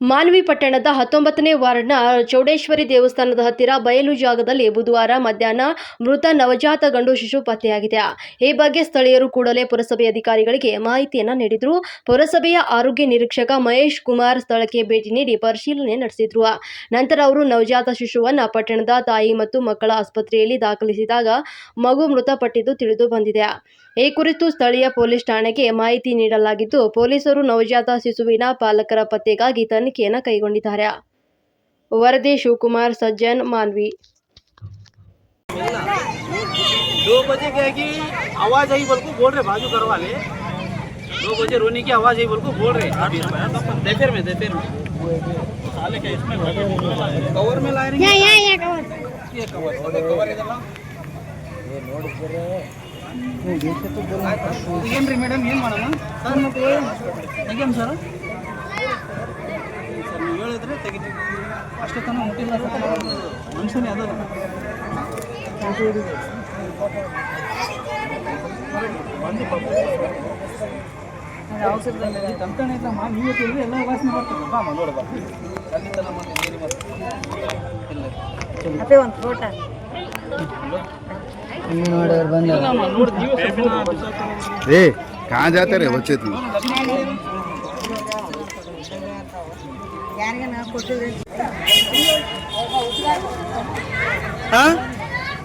ಮಾನ್ವಿ ಪಟ್ಟಣದ ಹತ್ತೊಂಬತ್ತನೇ ವಾರ್ಡ್ನ ಚೌಡೇಶ್ವರಿ ದೇವಸ್ಥಾನದ ಹತ್ತಿರ ಬಯಲು ಜಾಗದಲ್ಲಿ ಬುಧವಾರ ಮಧ್ಯಾಹ್ನ ಮೃತ ನವಜಾತ ಗಂಡು ಶಿಶು ಪತ್ತೆಯಾಗಿದೆ. ಈ ಬಗ್ಗೆ ಸ್ಥಳೀಯರು ಕೂಡಲೇ ಪುರಸಭೆ ಅಧಿಕಾರಿಗಳಿಗೆ ಮಾಹಿತಿಯನ್ನು ನೀಡಿದ್ರು. ಪುರಸಭೆಯ ಆರೋಗ್ಯ ನಿರೀಕ್ಷಕ ಮಹೇಶ್ ಕುಮಾರ್ ಸ್ಥಳಕ್ಕೆ ಭೇಟಿ ನೀಡಿ ಪರಿಶೀಲನೆ ನಡೆಸಿದ್ರು. ನಂತರ ಅವರು ನವಜಾತ ಶಿಶುವನ್ನು ಪಟ್ಟಣದ ತಾಯಿ ಮತ್ತು ಮಕ್ಕಳ ಆಸ್ಪತ್ರೆಯಲ್ಲಿ ದಾಖಲಿಸಿದಾಗ ಮಗು ಮೃತಪಟ್ಟಿದ್ದು ತಿಳಿದು ಬಂದಿದೆ. ಈ ಕುರಿತು ಸ್ಥಳೀಯ ಪೊಲೀಸ್ ಠಾಣೆಗೆ ಮಾಹಿತಿ ನೀಡಲಾಗಿದ್ದು, ಪೊಲೀಸರು ನವಜಾತ ಶಿಶುವಿನ ಪಾಲಕರ ಪತ್ತೆಗಾಗಿ ತನಿಖೆಯನ್ನು ಕೈಗೊಂಡಿದ್ದಾರೆ ವರದಿ ಶಿವಕುಮಾರ್ ಸಜ್ಜನ್ ಮಾನ್ವಿ दो बजे क्या है कि आवाज आई बोल को बोल रहे बाजू घर वाले दो बजे रोने की आवाज आई बोल को बोल रहे दोपहर में दोपहर में साले क्या इसमें कवर में ला रही यहाँ यहाँ यहाँ कवर ये कवर अबे कवर इधर ला ಏನ್ರಿ ಮೇಡಮ್ ಏನು ಮಾಡೋಣ ಸರ್ ಮತ್ತೆ ತೆಗಿಯಮ್ ಸರ್ ಸರ್ ಅಷ್ಟೇ ತನಕ ಮುಟ್ಟಿಲ್ಲ ಮನುಷ್ಯನೇ ಅದ. ಅವಸರದಲ್ಲಿ ತಂತಾನೆ ಮಾ ನೀವೇ ತಿಳಿದ್ರೆ ಎಲ್ಲ ವಾಸನೆ ಮಾಡ್ತೀವಿ ಬಾ ಏ ಕಾಂ हाँ?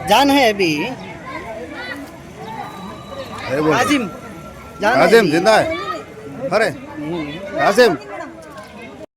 जान है अभी। आजिम जान आजिम ज़िंदा है। अरे कासिम